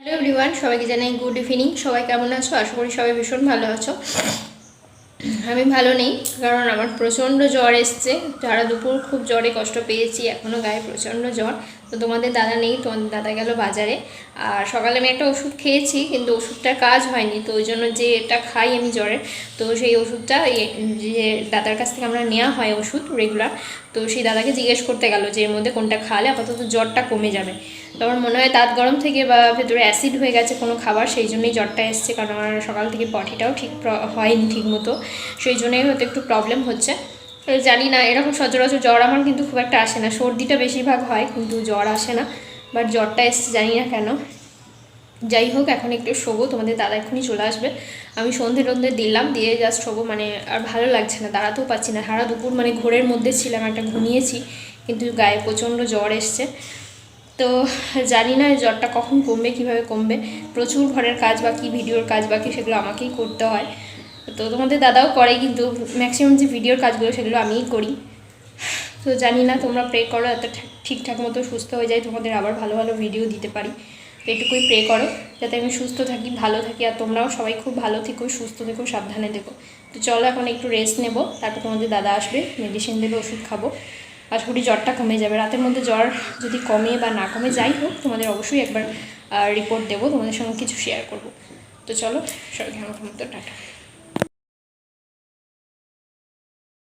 Hello everyone সবাইকে জানাই good evening সবাই কেমন আছো? আশা করি সবাই ভীষণ ভালো আছো। আমি ভালো নেই, কারণ আমার প্রচণ্ড জ্বর এসছে। যারা দুপুর খুব জ্বরে কষ্ট পেয়েছি এখনও গায়ে প্রচণ্ড জ্বর। তো তোমাদের দাদা নেই, তোমাদের দাদা গেল বাজারে। আর সকালে আমি একটা ওষুধ খেয়েছি, কিন্তু ওষুধটার কাজ হয়নি, তো ওই জন্য যে এটা খাই আমি জ্বরের, তো সেই ওষুধটা যে দাদার কাছ থেকে আমরা নেওয়া হয় ওষুধ রেগুলার তো সেই দাদাকে জিজ্ঞেস করতে গেল যে এর মধ্যে কোনটা খাওয়ালে আপাতত জ্বরটা কমে যাবে। তো আমার মনে হয় দাঁত গরম থেকে বা ভেতরে অ্যাসিড হয়ে গেছে কোনো খাবার, সেই জন্যই জ্বরটা এসছে, কারণ আমার সকাল থেকে পটিটাও ঠিক হয়নি ঠিক মতো সেই জন্যই হয়তো একটু প্রবলেম হচ্ছে। জানি না, এরকম সচরাচর জ্বর আমার কিন্তু খুব একটা আসে না। সর্দিটা বেশিরভাগ হয়, কিন্তু জ্বর আসে না। বাট জ্বরটা এসছে, জানি না কেন। যাই হোক, এখন একটু শোবো, তোমাদের দাদা এক্ষুনি চলে আসবে। আমি সন্ধে টন্ধে দিলাম, দিয়ে জাস্ট শোবো মানে আর ভালো লাগছে না, দাঁড়াতেও পারছি না। সারা দুপুর মানে ঘোরের মধ্যে ছিলাম, একটা ঘুমিয়েছি, কিন্তু গায়ে প্রচণ্ড জ্বর এসছে। তো জানি না জ্বরটা কখন কমবে, কীভাবে কমবে। প্রচুর ঘরের কাজ বাকি, ভিডিওর কাজ বাকি, সেগুলো আমাকেই করতে হয়। তো তোমাদের দাদাও করে কিন্তু ম্যাক্সিমাম যে ভিডিওর কাজগুলো সেগুলো আমিই করি। তো জানি না, তোমরা প্রে করো, এত ঠিকঠাক মতো সুস্থ হয়ে যায় তোমাদের আবার ভালো ভালো ভিডিও দিতে পারি। তো এটুকুই প্রে করো, যাতে আমি সুস্থ থাকি, ভালো থাকি, আর তোমরাও সবাই খুব ভালো থেকো, সুস্থ থেকো, সাবধানে থেকো। তো চলো এখন একটু রেস্ট নেব, তারপর তোমাদের দাদা আসবে মেডিসিন দেবে, ওষুধ খাব। আশা করি জ্বরটা কমে যাবে। রাতের মধ্যে জ্বর যদি কমে বা না কমে, যাই হোক, তোমাদের অবশ্যই একবার রিপোর্ট দেবো, তোমাদের সঙ্গে কিছু শেয়ার করব। তো চলো, সবাইকে আমার মতো, টাটা।